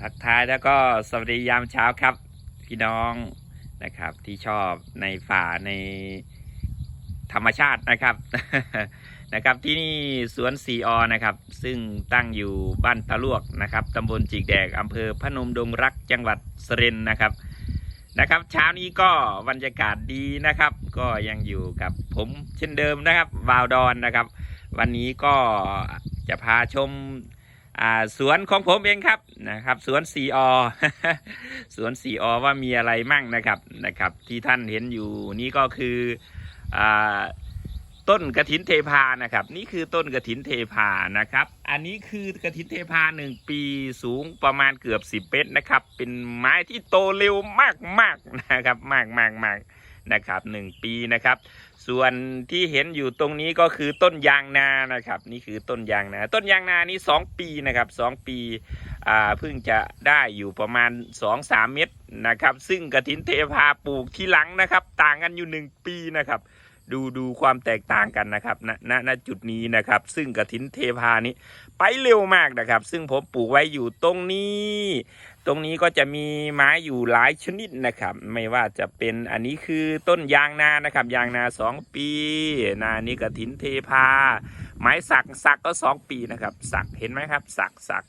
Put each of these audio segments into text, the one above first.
ทักทายแล้วก็สวัสดียามเช้าครับ พี่น้องนะครับ ที่ชอบในฝ่าในธรรมชาตินะครับนะครับที่นี่สวนสีออนะครับ ซึ่งตั้งอยู่บ้านตะลวกนะครับตำบลจิกแดกอำเภอพนมดงรักจังหวัดสรินทร์นะครับนะครับ เช้านี้ก็บรรยากาศดีนะครับ ก็ยังอยู่กับผมเช่นเดิมนะครับวาวดอนนะครับ วันนี้ก็จะพาชม สวนของผมเองครับนะครับ สวนสีอสวนสีอว่ามีอะไรมั่งนะครับนะครับ ที่ท่านเห็นอยู่นี่ก็คืออต้นกระถินเทพานะครับ นี่คือต้นกระถินเทพานะครับ อันนี้คือกระถินเทพาหนึ่งปีสูงประมาณเกือบสิบเมตรนะครับ เป็นไม้ที่โตเร็วมากมากๆนะครับ มากมากมาก นะครับหนึ่งปีนะครับ ส่วนที่เห็นอยู่ตรงนี้ก็คือต้นยางนานะครับ นี่คือต้นยางนา ต้นยางนานี้สองปีนะครับสองปีอ่าเพิ่งจะได้อยู่ประมาณสองสามเม็ดนะครับ ซึ่งกระถินเทพาปลูกที่หลังนะครับ ต่างกันอยู่หนึ่งปีนะครับดูดูความแตกต่างกันนะครับณณณจุดนี้นะครับ ซึ่งกระถินเทพานี้ไปเร็วมากนะครับ ซึ่งผมปลูกไว้อยู่ตรงนี้ ตรงนี้ก็จะมีไม้อยู่หลายชนิดนะครับ ไม่ว่าจะเป็นอันนี้คือต้นยางนานะครับ ยางนาสองปีนานี้กระถินเทพา ไม้สักสักก็สองปีนะครับ สักเห็นไหมครับ สักสัก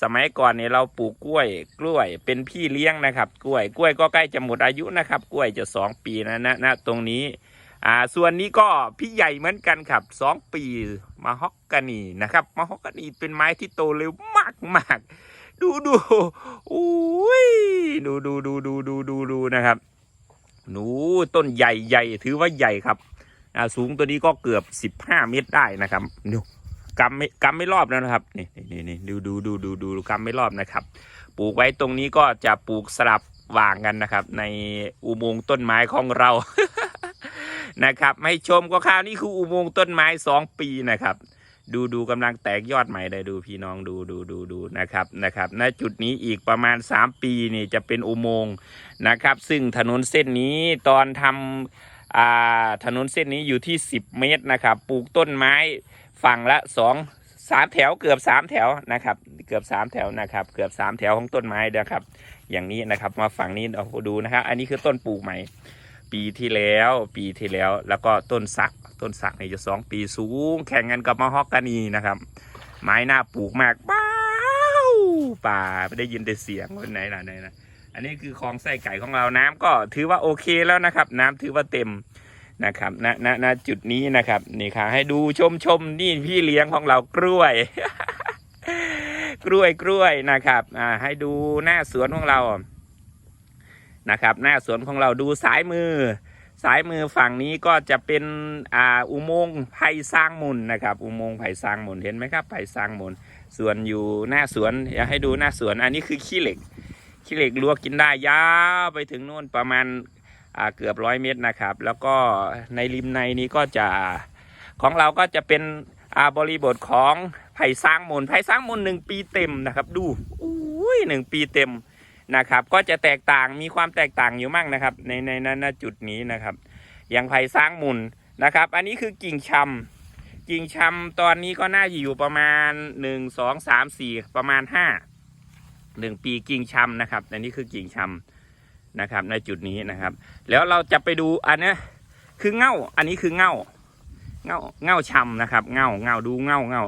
สมัยก่อนเนี่ยเราปลูกกล้วย กล้วยเป็นพี่เลี้ยงนะครับ กล้วยกล้วยก็ใกล้จะหมดอายุนะครับ กล้วยจะสองปีนะนะนะตรงนี้อ่าส่วนนี้ก็พี่ใหญ่เหมือนกันครับสองปีมาฮอกกานีนะครับมาฮอกกานีเป็นไม้ที่โตเร็วมากมากๆ ดูดูอุ้ยดูดูดูดูดูดูดูนะครับหนูต้นใหญ่ใหญ่ถือว่าใหญ่ครับอ่าสูงตัวนี้ก็เกือบสิบห้าเมตรได้นะครับดูกำไม่กำไม่รอบแล้วนะครับนี่นี่นี่ดูดูดูดูดูกำไม่รอบนะครับ ปลูกไว้ตรงนี้ก็จะปลูกสลับวางกันนะครับ ในอุโมงค์ต้นไม้ของเรานะครับให้ชมก็ข้าวนี่คืออุโมงค์ต้นไม้สองปีนะครับ ดูดูกำลังแตกยอดใหม่เลยดูพี่น้องดูดูดูดูนะครับนะครับณจุดนี้อีกประมาณ 3 ปีนี่จะเป็นอุโมงค์นะครับ ซึ่งถนนเส้นนี้ตอนทำอ่าถนนเส้นนี้อยู่ที่ 10 เมตรนะครับ ปลูกต้นไม้ฝั่งละ 2 3 แถวเกือบ 3 แถวนะครับ เกือบ 3 แถวนะครับ เกือบ 3 แถวของต้นไม้นะครับ อย่างนี้นะครับมาฝั่งนี้เราดูนะครับ อันนี้คือต้นปลูกใหม่ ปีที่แล้ว ปีที่แล้ว แล้วก็ต้นสัก ต้นสักเนี่ยจะสองปีสูง แข่งกันกับมะฮอกกานีนะครับ ไม้หน้าปลูกมากป้าวป่าไม่ได้ยินแต่เสียงวันไหนล่ะไหนนะอันนี้คือคลองไส้ไก่ของเราน้ำก็ถือว่าโอเคแล้วนะครับ น้ำถือว่าเต็มนะครับณณณจุดนี้นะครับนี่ค่ะให้ดูชมชมนี่พี่เลี้ยงของเรากล้วย กล้วยกล้วยนะครับอ่าให้ดูหน้าสวนของเรา นะครับ หน้าสวนของเราดูซ้ายมือซ้ายมือฝั่งนี้ก็จะเป็นอ่าอุโมงค์ไผ่สร้างมุนนะครับ อุโมงค์ไผ่สร้างมุนเห็นไหมครับไผ่สร้างมุนส่วนอยู่หน้าสวนอยากให้ดูหน้าสวนอันนี้คือขี้เหล็กขี้เหล็กลวกกินได้ยาวไปถึงนู่นประมาณอ่าเกือบร้อยเมตรนะครับ แล้วก็ในริมในนี้ก็จะของเราก็จะเป็นอ่าบริบทของไผ่สร้างมุนไผ่สร้างมุนหนึ่งปีเต็มนะครับ ดูอุ้ยหนึ่งปีเต็ม นะครับก็จะแตกต่างมีความแตกต่างอยู่มั่งนะครับ ในในในณจุดนี้นะครับ อย่างไผ่สร้างมุนนะครับ อันนี้คือกิ่งชำกิ่งชำตอนนี้ก็น่าจะอยู่ประมาณหนึ่งสองสามสี่ประมาณห้าหนึ่งปีกิ่งชำนะครับ อันนี้คือกิ่งชำนะครับ ในจุดนี้นะครับ แล้วเราจะไปดูอันนี้คือเง่าอันนี้คือเง่าเง่าเง่าชำนะครับ เง่าเง่าดูเง่าเง่า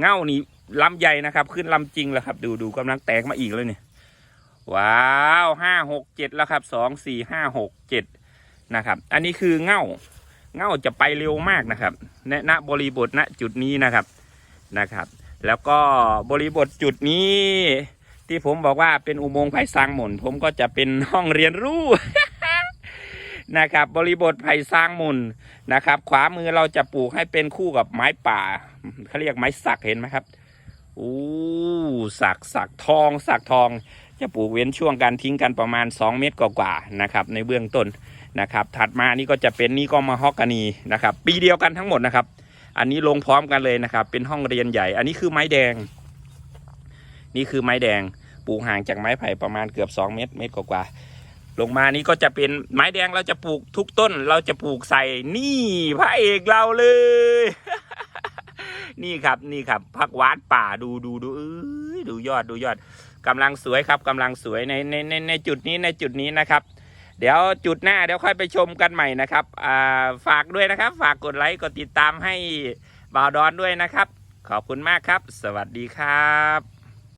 เง่านี่ลำใหญ่นะครับ ขึ้นลำจริงแล้วครับ ดูดูกำลังแตกมาอีกเลยเนี่ย ว้าวห้าหกเจ็ดแล้วครับสองสี่ห้าหกเจ็ดนะครับ อันนี้คือเง่าเง่าจะไปเร็วมากนะครับณณบริบทณจุดนี้นะครับนะครับ แล้วก็บริบทจุดนี้ ที่ผมบอกว่าเป็นอุโมงค์ไผ่ซางหมุน ผมก็จะเป็นห้องเรียนรู้นะครับบริบทไผ่ซางหมุนนะครับ ขวามือเราจะปลูกให้เป็นคู่กับไม้ป่าเขาเรียกไม้สักเห็นไหมครับอู้สักสักทองสักทอง จะปลูกเว้นช่วงการทิ้งกันประมาณ 2 เมตรกว่าๆนะครับในเบื้องต้นนะครับ ถัดมานี่ก็จะเป็นนี่ก็มาฮอกกานีนะครับ ปีเดียวกันทั้งหมดนะครับ อันนี้ลงพร้อมกันเลยนะครับ เป็นห้องเรียนใหญ่ อันนี้คือไม้แดง นี่คือไม้แดงปลูกห่างจากไม้ไผ่ประมาณเกือบ 2 เมตรเมตรกว่าๆลงมานี่ก็จะเป็นไม้แดงเราจะปลูกทุกต้น เราจะปลูกใส่นี่พระเอกเราเลย นี่ครับนี่ครับผักหวานป่าดูดูดูเอ้ยดูยอดดูยอดกำลังสวยครับกำลังสวยในในในในจุดนี้ในจุดนี้นะครับ เดี๋ยวจุดหน้าเดี๋ยวค่อยไปชมกันใหม่นะครับอ่าฝากด้วยนะครับ ฝากกดไลค์กดติดตามให้บ่าวดอนด้วยนะครับ ขอบคุณมากครับ สวัสดีครับ